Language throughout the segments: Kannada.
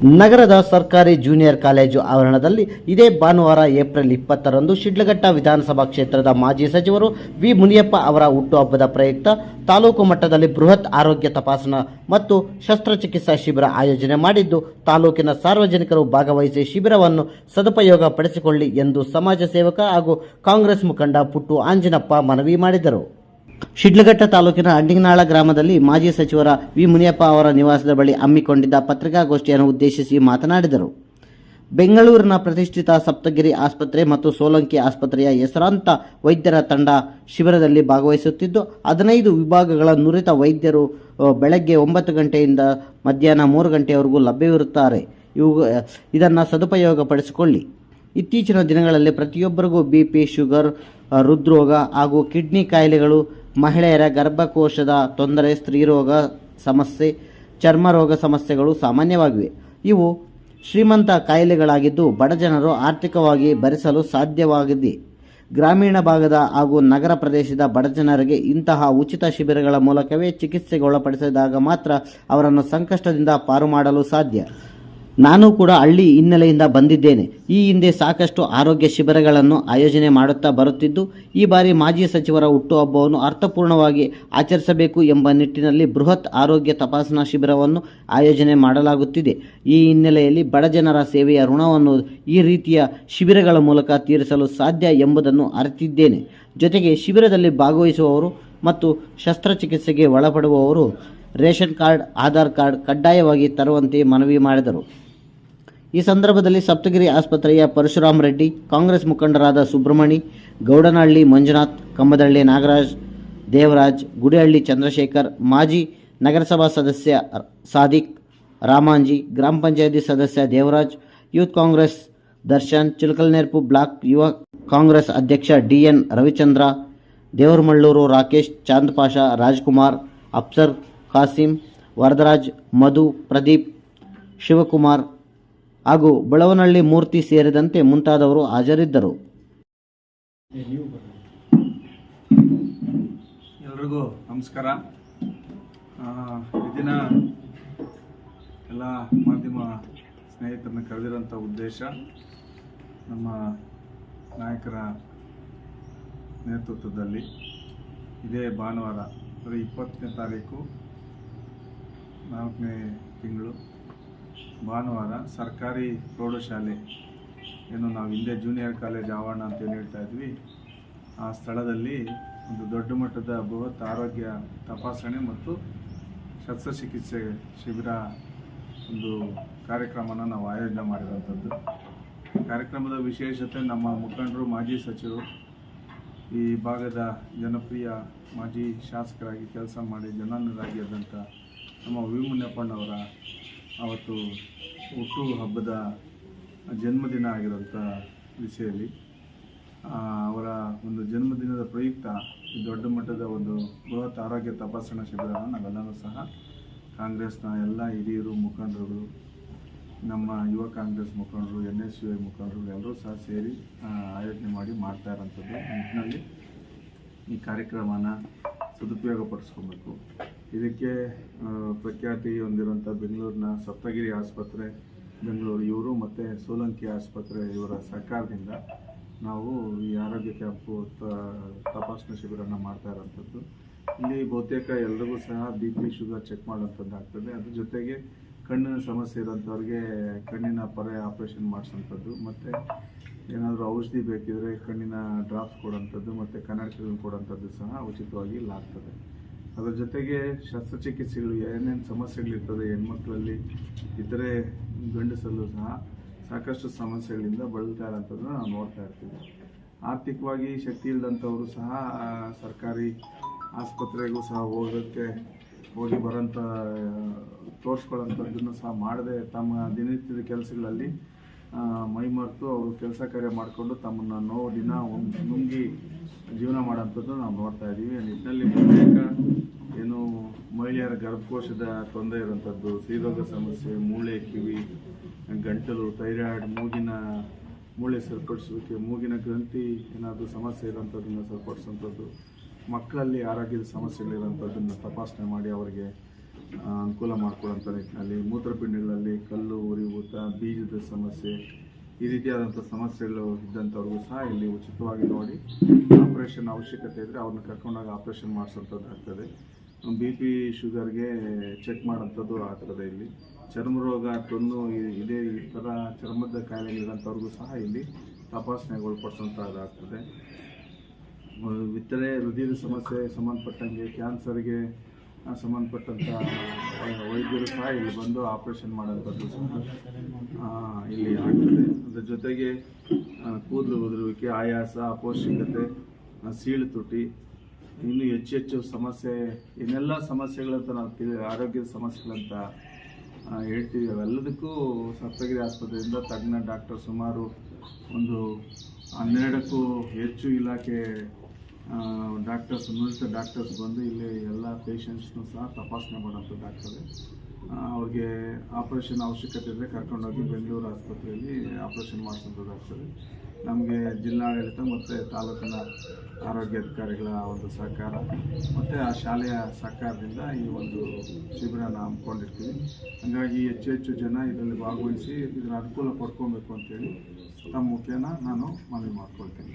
ನಗರದ ಸರ್ಕಾರಿ ಜೂನಿಯರ್ ಕಾಲೇಜು ಆವರಣದಲ್ಲಿ ಇದೇ ಭಾನುವಾರ ಏಪ್ರಿಲ್ ಇಪ್ಪತ್ತರಂದು ಶಿಡ್ಲಘಟ್ಟ ವಿಧಾನಸಭಾ ಕ್ಷೇತ್ರದ ಮಾಜಿ ಸಚಿವರು ವಿ ಮುನಿಯಪ್ಪ ಅವರ ಹುಟ್ಟುಹಬ್ಬದ ಪ್ರಯುಕ್ತ ತಾಲೂಕು ಮಟ್ಟದಲ್ಲಿ ಬೃಹತ್ ಆರೋಗ್ಯ ತಪಾಸಣಾ ಮತ್ತು ಶಸ್ತ್ರಚಿಕಿತ್ಸಾ ಶಿಬಿರ ಆಯೋಜನೆ ಮಾಡಿದ್ದು, ತಾಲೂಕಿನ ಸಾರ್ವಜನಿಕರು ಭಾಗವಹಿಸಿ ಶಿಬಿರವನ್ನು ಸದುಪಯೋಗ ಪಡಿಸಿಕೊಳ್ಳಿ ಎಂದು ಸಮಾಜ ಸೇವಕ ಹಾಗೂ ಕಾಂಗ್ರೆಸ್ ಮುಖಂಡ ಪುಟ್ಟು ಆಂಜಿನಪ್ಪ ಮನವಿ ಮಾಡಿದರು. ಶಿಡ್ಲಘಟ್ಟ ತಾಲೂಕಿನ ಅಡ್ಡಿಂಗನಾಳ ಗ್ರಾಮದಲ್ಲಿ ಮಾಜಿ ಸಚಿವರ ವಿ ಮುನಿಯಪ್ಪ ಅವರ ನಿವಾಸದ ಬಳಿ ಹಮ್ಮಿಕೊಂಡಿದ್ದ ಪತ್ರಿಕಾಗೋಷ್ಠಿಯನ್ನು ಉದ್ದೇಶಿಸಿ ಮಾತನಾಡಿದರು. ಬೆಂಗಳೂರಿನ ಪ್ರತಿಷ್ಠಿತ ಸಪ್ತಗಿರಿ ಆಸ್ಪತ್ರೆ ಮತ್ತು ಸೋಲಂಕಿ ಆಸ್ಪತ್ರೆಯ ಹೆಸರಾಂತ ವೈದ್ಯರ ತಂಡ ಶಿಬಿರದಲ್ಲಿ ಭಾಗವಹಿಸುತ್ತಿದ್ದು, ಹದಿನೈದು ವಿಭಾಗಗಳ ನುರಿತ ವೈದ್ಯರು ಬೆಳಗ್ಗೆ ಒಂಬತ್ತು ಗಂಟೆಯಿಂದ ಮಧ್ಯಾಹ್ನ ಮೂರು ಗಂಟೆಯವರೆಗೂ ಲಭ್ಯವಿರುತ್ತಾರೆ. ಇವು ಇದನ್ನು ಸದುಪಯೋಗಪಡಿಸಿಕೊಳ್ಳಿ. ಇತ್ತೀಚಿನ ದಿನಗಳಲ್ಲಿ ಪ್ರತಿಯೊಬ್ಬರಿಗೂ ಬಿ ಪಿ ಶುಗರ್ ಹೃದ್ರೋಗ ಹಾಗೂ ಕಿಡ್ನಿ ಕಾಯಿಲೆಗಳು ಮಹಿಳೆಯರ ಗರ್ಭಕೋಶದ ತೊಂದರೆ, ಸ್ತ್ರೀರೋಗ ಸಮಸ್ಯೆ ಚರ್ಮ ರೋಗ ಸಮಸ್ಯೆಗಳು ಸಾಮಾನ್ಯವಾಗಿವೆ. ಇವು ಶ್ರೀಮಂತ ಕಾಯಿಲೆಗಳಾಗಿದ್ದು ಬಡಜನರು ಆರ್ಥಿಕವಾಗಿ ಭರಿಸಲು ಸಾಧ್ಯವಾಗಿದೆ ಗ್ರಾಮೀಣ ಭಾಗದ ಹಾಗೂ ನಗರ ಪ್ರದೇಶದ ಬಡಜನರಿಗೆ ಇಂತಹ ಉಚಿತ ಶಿಬಿರಗಳ ಮೂಲಕವೇ ಚಿಕಿತ್ಸೆಗೆ ಒಳಪಡಿಸಿದಾಗ ಮಾತ್ರ ಅವರನ್ನು ಸಂಕಷ್ಟದಿಂದ ಪಾರು ಮಾಡಲು ಸಾಧ್ಯ. ನಾನು ಕೂಡ ಹಳ್ಳಿ ಹಿನ್ನೆಲೆಯಿಂದ ಬಂದಿದ್ದೇನೆ. ಈ ಹಿಂದೆ ಸಾಕಷ್ಟು ಆರೋಗ್ಯ ಶಿಬಿರಗಳನ್ನು ಆಯೋಜನೆ ಮಾಡುತ್ತಾ ಬರುತ್ತಿದ್ದು, ಈ ಬಾರಿ ಮಾಜಿ ಸಚಿವರ ಹುಟ್ಟುಹಬ್ಬವನ್ನು ಅರ್ಥಪೂರ್ಣವಾಗಿ ಆಚರಿಸಬೇಕು ಎಂಬ ನಿಟ್ಟಿನಲ್ಲಿ ಬೃಹತ್ ಆರೋಗ್ಯ ತಪಾಸಣಾ ಶಿಬಿರವನ್ನು ಆಯೋಜನೆ ಮಾಡಲಾಗುತ್ತಿದೆ. ಈ ಹಿನ್ನೆಲೆಯಲ್ಲಿ ಬಡಜನರ ಸೇವೆಯ ಋಣವನ್ನು ಈ ರೀತಿಯ ಶಿಬಿರಗಳ ಮೂಲಕ ತೀರಿಸಲು ಸಾಧ್ಯ ಎಂಬುದನ್ನು ಅರಿತಿದ್ದೇನೆ. ಜೊತೆಗೆ ಶಿಬಿರದಲ್ಲಿ ಭಾಗವಹಿಸುವವರು ಮತ್ತು ಶಸ್ತ್ರಚಿಕಿತ್ಸೆಗೆ ಒಳಪಡುವವರು ರೇಷನ್ ಕಾರ್ಡ್, ಆಧಾರ್ ಕಾರ್ಡ್ ಕಡ್ಡಾಯವಾಗಿ ತರುವಂತೆ ಮನವಿ ಮಾಡಿದರು. ಈ ಸಂದರ್ಭದಲ್ಲಿ ಸಪ್ತಗಿರಿ ಆಸ್ಪತ್ರೆಯ ಪರಶುರಾಮ್ ರೆಡ್ಡಿ, ಕಾಂಗ್ರೆಸ್ ಮುಖಂಡರಾದ ಸುಬ್ರಹ್ಮಣಿ, ಗೌಡನಹಳ್ಳಿ ಮಂಜುನಾಥ್ ಕಮ್ಮದಳ್ಳಿ ನಾಗರಾಜ್, ದೇವರಾಜ್, ಗುಡಿಹಳ್ಳಿ ಚಂದ್ರಶೇಖರ್, ಮಾಜಿ ನಗರಸಭಾ ಸದಸ್ಯ ಸಾದಿಕ್, ರಾಮಾಂಜಿ, ಗ್ರಾಮ ಪಂಚಾಯತಿ ಸದಸ್ಯ ದೇವರಾಜ್, ಯೂತ್ ಕಾಂಗ್ರೆಸ್ ದರ್ಶನ್ ಚಿಲಕಲ್ನೆರ್ಪು ಬ್ಲಾಕ್ ಯುವ ಕಾಂಗ್ರೆಸ್ ಅಧ್ಯಕ್ಷ ಡಿಎನ್ ರವಿಚಂದ್ರ, ದೇವರಮಳ್ಳೂರು ರಾಕೇಶ್, ಚಾಂದ್ ಪಾಷಾ, ರಾಜ್ಕುಮಾರ್, ಅಫ್ಸರ್ ಖಾಸಿಂ, ವರದರಾಜ್, ಮಧು, ಪ್ರದೀಪ್, ಶಿವಕುಮಾರ್ ಹಾಗೂ ಬಳವನಹಳ್ಳಿ ಮೂರ್ತಿ ಸೇರಿದಂತೆ ಮುಂತಾದವರು ಹಾಜರಿದ್ದರು. ಎಲ್ರಿಗೂ ನಮಸ್ಕಾರ. ದಿನ ಎಲ್ಲ ಮಾಧ್ಯಮ ಸ್ನೇಹಿತರನ್ನ ಕರೆದಿರೋಂಥ ಉದ್ದೇಶ ನಮ್ಮ ನಾಯಕರ ನೇತೃತ್ವದಲ್ಲಿ ಇದೇ ಭಾನುವಾರ, ಅಂದರೆ ಇಪ್ಪತ್ತನೇ ತಾರೀಕು ನಾಲ್ಕನೇ ತಿಂಗಳು ಭಾನುವಾರ ಸರ್ಕಾರಿ ಪ್ರೌಢಶಾಲೆ ಏನು ನಾವು ಹಿಂದೆ ಜೂನಿಯರ್ ಕಾಲೇಜ್ ಆವರಣ ಅಂತ ಹೇಳ್ತಾ ಇದ್ವಿ. ಆ ಸ್ಥಳದಲ್ಲಿ ಒಂದು ದೊಡ್ಡ ಮಟ್ಟದ ಬೃಹತ್ ಆರೋಗ್ಯ ತಪಾಸಣೆ ಮತ್ತು ಶಸ್ತ್ರಚಿಕಿತ್ಸೆ ಶಿಬಿರ ಒಂದು ಕಾರ್ಯಕ್ರಮನ ನಾವು ಆಯೋಜನೆ ಮಾಡಿರೋಂಥದ್ದು ಕಾರ್ಯಕ್ರಮದ ವಿಶೇಷತೆ ನಮ್ಮ ಮುಖಂಡರು, ಮಾಜಿ ಸಚಿವರು, ಈ ಭಾಗದ ಜನಪ್ರಿಯ ಮಾಜಿ ಶಾಸಕರಾಗಿ ಕೆಲಸ ಮಾಡಿ ಜನಾಂಗರಾಗಿದ್ದಂಥ ನಮ್ಮ ವಿ ಮುನಿಯಪ್ಪಣ್ಣವರ ಅವತ್ತು ಹುಟ್ಟು ಹಬ್ಬದ ಜನ್ಮದಿನ ಆಗಿರೋಂಥ ವಿಷಯದಲ್ಲಿ ಅವರ ಒಂದು ಜನ್ಮದಿನದ ಪ್ರಯುಕ್ತ ಈ ದೊಡ್ಡ ಮಟ್ಟದ ಒಂದು ಬೃಹತ್ ಆರೋಗ್ಯ ತಪಾಸಣಾ ಶಿಬಿರವನ್ನು ನಾವೆಲ್ಲರೂ ಸಹ ಕಾಂಗ್ರೆಸ್ನ ಎಲ್ಲ ಹಿರಿಯರು, ಮುಖಂಡರುಗಳು, ನಮ್ಮ ಯುವ ಕಾಂಗ್ರೆಸ್ ಮುಖಂಡರು, ಎನ್ ಎಸ್ ಯು ಐ ಮುಖಂಡರು ಎಲ್ಲರೂ ಸಹ ಸೇರಿ ಆಯೋಜನೆ ಮಾಡಿ ಮಾಡ್ತಾ ಇರೋಂಥದ್ದು ನಿಟ್ಟಿನಲ್ಲಿ. ಈ ಕಾರ್ಯಕ್ರಮನ ಸದುಪಯೋಗಪಡಿಸ್ಕೊಬೇಕು. ಇದಕ್ಕೆ ಪ್ರಖ್ಯಾತಿ ಹೊಂದಿರುವಂಥ ಬೆಂಗಳೂರಿನ ಸಪ್ತಗಿರಿ ಆಸ್ಪತ್ರೆ, ಬೆಂಗಳೂರು ಇವರು ಮತ್ತು ಸೋಲಂಕಿ ಆಸ್ಪತ್ರೆ ಇವರ ಸರ್ಕಾರದಿಂದ ನಾವು ಈ ಆರೋಗ್ಯ ಕ್ಯಾಂಪು ತಪಾಸಣಾ ಶಿಬಿರನ ಮಾಡ್ತಾ ಇರೋಂಥದ್ದು ಇಲ್ಲಿ ಬಹುತೇಕ ಎಲ್ರಿಗೂ ಸಹ ಬಿ ಪಿ ಶುಗರ್ ಚೆಕ್ ಮಾಡೋಂಥದ್ದು ಆಗ್ತದೆ. ಅದ್ರ ಜೊತೆಗೆ ಕಣ್ಣಿನ ಸಮಸ್ಯೆ ಇರೋಂಥವ್ರಿಗೆ ಕಣ್ಣಿನ ಪೊರೆ ಆಪ್ರೇಷನ್ ಮಾಡಿಸೋಂಥದ್ದು. ಮತ್ತು ಏನಾದರೂ ಔಷಧಿ ಬೇಕಿದ್ರೆ ಕಣ್ಣಿನ ಡ್ರಾಪ್ಸ್ ಕೊಡೋಂಥದ್ದು, ಮತ್ತು ಕನ್ನಡಕಗಳನ್ನ ಕೊಡೋಂಥದ್ದು ಸಹ ಉಚಿತವಾಗಿ ಇಲ್ಲಿ ಆಗ್ತದೆ ಅದರ ಜೊತೆಗೆ ಶಸ್ತ್ರಚಿಕಿತ್ಸೆಗಳು ಏನೇನು ಸಮಸ್ಯೆಗಳಿರ್ತದೆ, ಹೆಣ್ಮಕ್ಳಲ್ಲಿ ಇತರೆ ಗಂಡಸಲ್ಲೂ ಸಹ ಸಾಕಷ್ಟು ಸಮಸ್ಯೆಗಳಿಂದ ಬಳಲ್ತಾ ಇರೋಂಥದ್ದನ್ನು ನಾವು ನೋಡ್ತಾ ಇರ್ತೀವಿ. ಆರ್ಥಿಕವಾಗಿ ಶಕ್ತಿ ಇಲ್ಲದಂಥವರು ಸಹ ಸರ್ಕಾರಿ ಆಸ್ಪತ್ರೆಗೂ ಸಹ ಹೋಗೋಕ್ಕೆ ಹೋಗಿ ಬರೋಂಥ ತೋರಿಸ್ಕೊಳ್ಳೋಂಥದ್ದನ್ನು ಸಹ ಮಾಡದೆ ತಮ್ಮ ದಿನನಿತ್ಯದ ಕೆಲಸಗಳಲ್ಲಿ ಆ, ಮೈ ಮರೆತು ಅವರು ಕೆಲಸ ಕಾರ್ಯ ಮಾಡಿಕೊಂಡು ತಮ್ಮನ್ನು ನೋವು ದಿನ ಒಂದು ನುಂಗಿ ಜೀವನ ಮಾಡೋಂಥದ್ದು ನಾವು ನೋಡ್ತಾ ಇದ್ದೀವಿ. ನಿಟ್ಟಿನಲ್ಲಿ ಬಹುತೇಕ ಏನು ಮಹಿಳೆಯರ ಗರ್ಭಕೋಶದ ತೊಂದರೆ ಇರುವಂಥದ್ದು ಸ್ತ್ರೀರೋಗ ಸಮಸ್ಯೆ ಮೂಳೆ ಕಿವಿ ಗಂಟಲು ಥೈರಾಯ್ಡ್ ಮೂಗಿನ ಮೂಳೆ ಸರಿಪಡಿಸುವಿಕೆ ಮೂಗಿನ ಗ್ರಂಥಿ ಏನಾದರೂ ಸಮಸ್ಯೆ ಇರೋಂಥದ್ದನ್ನು ಸರಿಪಡಿಸುವಂಥದ್ದು ಮಕ್ಕಳಲ್ಲಿ ಆರೋಗ್ಯದ ಸಮಸ್ಯೆಗಳಿರೋಂಥದ್ದನ್ನು ತಪಾಸಣೆ ಮಾಡಿ ಅವರಿಗೆ ಅನುಕೂಲ ಮಾಡಿಕೊಡೋಂಥ ನಿಟ್ಟಿನಲ್ಲಿ ಮೂತ್ರಪಿಂಡಗಳಲ್ಲಿ ಕಲ್ಲು, ಉರಿ ಮೂಲಭೂತ ಬೀಜದ ಸಮಸ್ಯೆ, ಈ ರೀತಿಯಾದಂಥ ಸಮಸ್ಯೆಗಳು ಇದ್ದಂಥವ್ರಿಗೂ ಸಹ ಇಲ್ಲಿ ಉಚಿತವಾಗಿ ನೋಡಿ ಆಪ್ರೇಷನ್ ಅವಶ್ಯಕತೆ ಇದ್ದರೆ ಅವ್ರನ್ನ ಕರ್ಕೊಂಡಾಗ ಆಪ್ರೇಷನ್ ಮಾಡಿಸೋಂಥದ್ದು ಆಗ್ತದೆ. ಬಿ ಪಿ ಶುಗರ್ಗೆ ಚೆಕ್ ಮಾಡೋಂಥದ್ದು ಆಗ್ತದೆ ಇಲ್ಲಿ. ಚರ್ಮ ರೋಗ ತೊನ್ನು ಇದೇ ಈ ಥರ ಚರ್ಮದ ಕಾಯಿಲೆಗಳಿರೋಂಥವ್ರಿಗೂ ಸಹ ಇಲ್ಲಿ ತಪಾಸಣೆಗೊಳಪಡಿಸೋಂಥದ್ದಾಗ್ತದೆ ಇತರೆ ಹೃದಯದ ಸಮಸ್ಯೆ, ಸಂಬಂಧಪಟ್ಟಂಗೆ ಕ್ಯಾನ್ಸರ್ಗೆ ಸಂಬಂಧಪಟ್ಟಂಥ ವೈದ್ಯರು ಸಹ ಇಲ್ಲಿ ಬಂದು ಆಪರೇಷನ್ ಮಾಡೋಂಥದ್ದು ಸಹ ಇಲ್ಲಿ ಆಗ್ತದೆ. ಅದ್ರ ಜೊತೆಗೆ ಕೂದಲು ಉದುರುವಿಕೆ, ಆಯಾಸ ಅಪೌಷ್ಟಿಕತೆ ಸೀಳು ತುಟಿ, ಇನ್ನು ಹೆಚ್ಚು ಹೆಚ್ಚು ಸಮಸ್ಯೆ, ಇನ್ನೆಲ್ಲ ಸಮಸ್ಯೆಗಳಂತ ನಾವು ತಿಳಿ ಆರೋಗ್ಯದ ಸಮಸ್ಯೆಗಳಂತ ಹೇಳ್ತೀವಿ. ಅವೆಲ್ಲದಕ್ಕೂ ಸಪ್ತಗಿರಿ ಆಸ್ಪತ್ರೆಯಿಂದ ತಜ್ಞ ಡಾಕ್ಟರ್ ಸುಮಾರು ಒಂದು ಹನ್ನೆರಡಕ್ಕೂ ಹೆಚ್ಚು ಇಲಾಖೆ ಡಾಕ್ಟರ್ಸ್ ನುರಿತ ಡಾಕ್ಟರ್ಸ್ ಬಂದು ಇಲ್ಲಿ ಎಲ್ಲ ಪೇಷಂಟ್ಸ್ನು ಸಹ ತಪಾಸಣೆ ಮಾಡೋಂಥ ಡಾಕ್ಟರ್ ಅವ್ರಿಗೆ ಆಪರೇಷನ್ ಅವಶ್ಯಕತೆ ಇದ್ದರೆ ಕರ್ಕೊಂಡೋಗಿ ಬೆಂಗಳೂರು ಆಸ್ಪತ್ರೆಯಲ್ಲಿ ಆಪ್ರೇಷನ್ ಡಾಕ್ಟರ್ ನಮಗೆ ಜಿಲ್ಲಾಡಳಿತ ಮತ್ತು ತಾಲೂಕಿನ ಆರೋಗ್ಯಾಧಿಕಾರಿಗಳ ಒಂದು ಸಹಕಾರ, ಮತ್ತು ಆ ಶಾಲೆಯ ಸಹಕಾರದಿಂದ ಈ ಒಂದು ಶಿಬಿರನ ಹಮ್ಮಿಕೊಂಡಿರ್ತೀವಿ. ಹಾಗಾಗಿ ಹೆಚ್ಚು ಹೆಚ್ಚು ಜನ ಇದರಲ್ಲಿ ಭಾಗವಹಿಸಿ ಇದರ ಅನುಕೂಲ ಪಡ್ಕೊಬೇಕು ಅಂತೇಳಿ ತಮ್ಮ ಮುಖೇನ ನಾನು ಮನವಿ ಮಾಡ್ಕೊಳ್ತೀನಿ.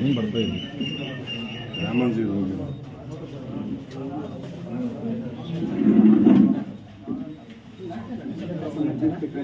ಏನ್ ಮಾಡೋದಿಲ್ಲ ಮುಂದಕ್ಕೆ ಕಿತ್ತೆ